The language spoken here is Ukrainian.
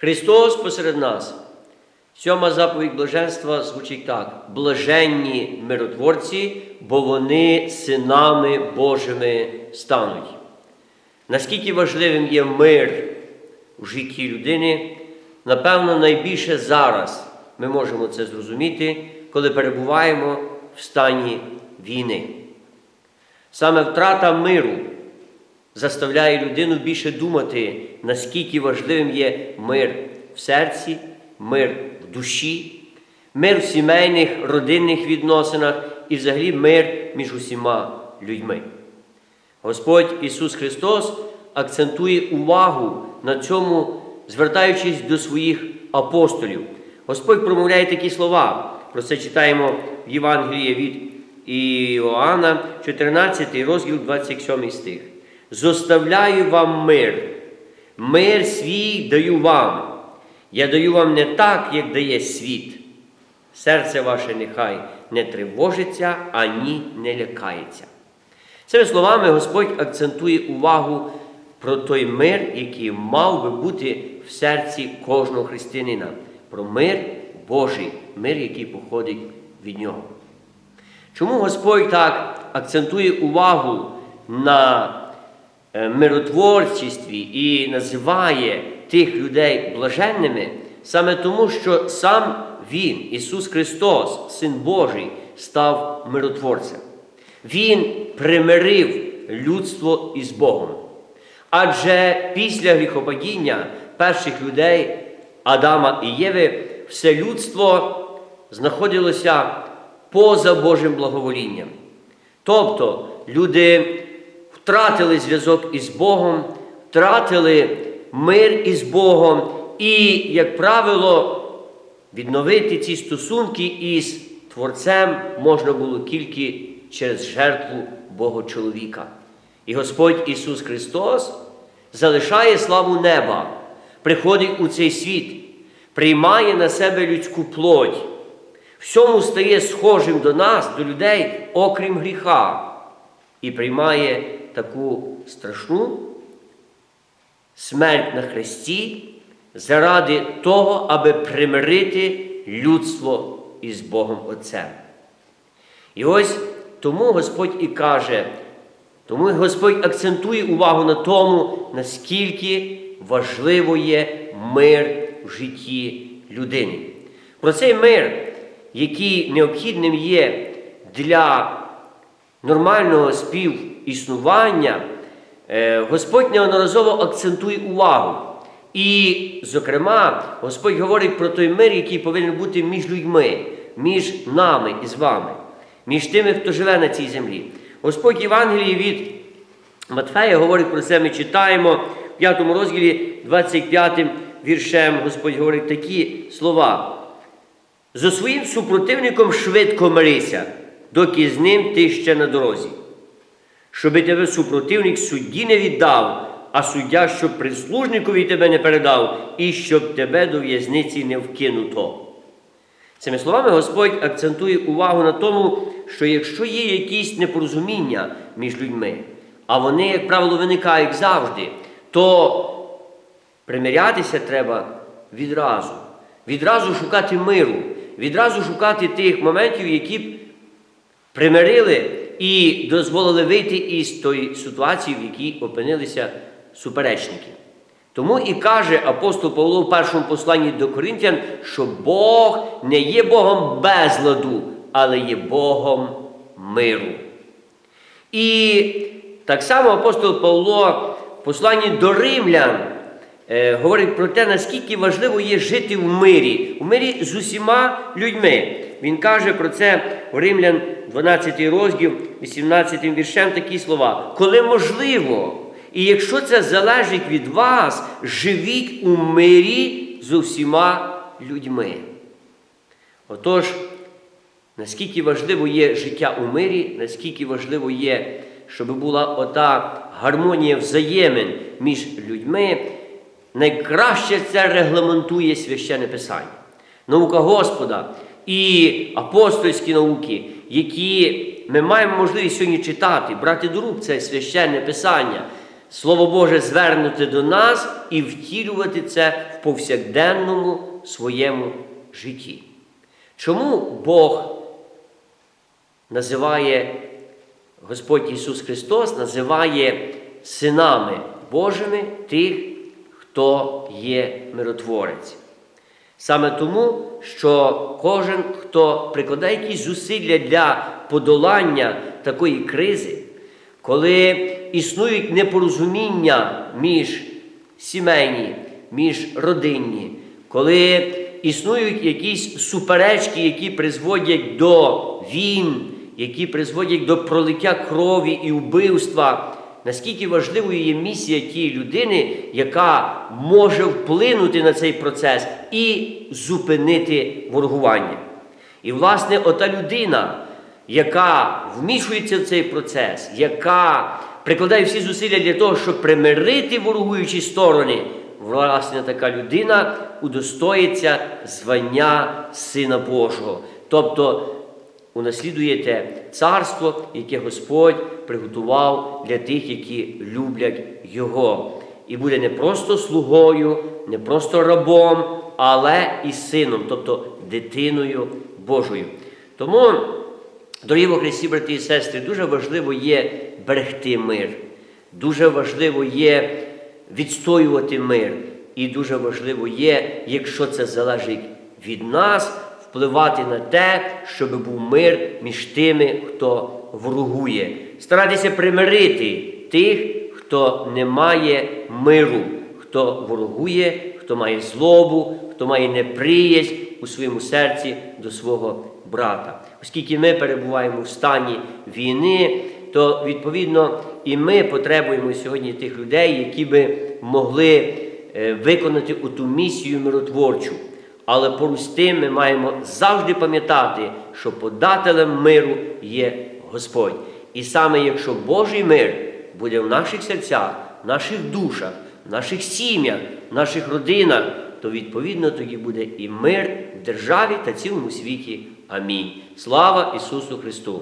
Христос посеред нас. Сьома заповідь блаженства звучить так: блаженні миротворці, бо вони синами Божими стануть. Наскільки важливим є мир у житті людини, напевно, найбільше зараз ми можемо це зрозуміти, коли перебуваємо в стані війни. Саме втрата миру заставляє людину більше думати, наскільки важливим є мир в серці, мир в душі, мир в сімейних, родинних відносинах і взагалі мир між усіма людьми. Господь Ісус Христос акцентує увагу на цьому, звертаючись до своїх апостолів. Господь промовляє такі слова. Про це читаємо в Євангелії від Іоанна, 14 розділ, 27 стих. Зоставляю вам мир, мир свій даю вам. Я даю вам не так, як дає світ. Серце ваше нехай не тривожиться, ані не лякається. Цими словами Господь акцентує увагу про той мир, який мав би бути в серці кожного християнина, про мир Божий, мир, який походить від Нього. Чому Господь так акцентує увагу на е, миротворчестві і називає тих людей блаженними? Саме тому, що сам Він, Ісус Христос, Син Божий, став миротворцем. Він примирив людство із Богом. Адже після гріхопадіння перших людей Адама і Єви все людство знаходилося поза Божим благоволінням. Тобто люди втратили зв'язок із Богом, втратили мир із Богом і, як правило, відновити ці стосунки із Творцем можна було тільки через жертву Бога чоловіка. І Господь Ісус Христос залишає славу неба, приходить у цей світ, приймає на себе людську плоть, всьому стає схожим до нас, до людей, окрім гріха, і приймає таку страшну смерть на хресті заради того, аби примирити людство із Богом Отцем. І ось тому Господь і каже, тому Господь акцентує увагу на тому, наскільки важливо є мир в житті людини. Про цей мир, який необхідним є для нормального співіснування, е, Господь неодноразово акцентує увагу. І, зокрема, Господь говорить про той мир, який повинен бути між людьми, між нами і з вами, між тими, хто живе на цій землі. Господь Євангелії від Матфея говорить про це, ми читаємо в 5 розділі 25 віршем. Господь говорить такі слова. Зо своїм супротивником швидко мирися, доки з ним ти ще на дорозі. Щоби тебе супротивник судді не віддав, а суддя, щоб прислужникові тебе не передав, і щоб тебе до в'язниці не вкинуто. Цими словами Господь акцентує увагу на тому, що якщо є якісь непорозуміння між людьми, а вони, як правило, виникають завжди, то примирятися треба відразу. Відразу шукати миру, відразу шукати тих моментів, які б примирили і дозволили вийти із тої ситуації, в якій опинилися суперечники. Тому і каже апостол Павло в першому посланні до Коринтян, що Бог не є Богом безладу, але є Богом миру. І так само апостол Павло в посланні до римлян е, говорить про те, наскільки важливо є жити в мирі, в мирі з усіма людьми. Він каже про це Римлян 12 розділ, 18 віршем такі слова. Коли можливо, і якщо це залежить від вас, живіть у мирі з усіма людьми. Отож, наскільки важливо є життя у мирі, наскільки важливо є, щоб була ота гармонія взаємин між людьми, найкраще це регламентує священне Писання. Наука Господа і апостольські науки, які ми маємо можливість сьогодні читати, брати до рук це священне Писання, Слово Боже звернути до нас і втілювати це в повсякденному своєму житті. Чому Бог називає Господь Ісус Христос, називає синами Божими тих, хто є миротворець? Саме тому, що кожен, хто прикладає якісь зусилля для подолання такої кризи, коли існують непорозуміння між сімейні, між родинні, коли існують якісь суперечки, які призводять до війн, які призводять до пролиття крові і вбивства, наскільки важливою є місія тієї людини, яка може вплинути на цей процес і зупинити ворогування. І, власне, ота людина, яка вмішується в цей процес, яка прикладає всі зусилля для того, щоб примирити ворогуючі сторони, власне, така людина удостоїться звання Сина Божого. Тобто унаслідуєте царство, яке Господь приготував для тих, які люблять Його. І буде не просто слугою, не просто рабом, але і сином, тобто дитиною Божою. Тому, дорогі во Христі, брати і сестри, дуже важливо є берегти мир, дуже важливо є відстоювати мир. І дуже важливо є, якщо це залежить від нас, впливати на те, щоб був мир між тими, хто ворогує. Старатися примирити тих, хто не має миру, хто ворогує, хто має злобу, хто має неприязнь у своєму серці до свого брата. Оскільки ми перебуваємо в стані війни, то відповідно і ми потребуємо сьогодні тих людей, які би могли е, виконати ту місію миротворчу. Але поруч з тим ми маємо завжди пам'ятати, що подателем миру є Господь. І саме якщо Божий мир буде в наших серцях, в наших душах, в наших сім'ях, в наших родинах, то відповідно тоді буде і мир в державі та цілому світі. Амінь. Слава Ісусу Христу!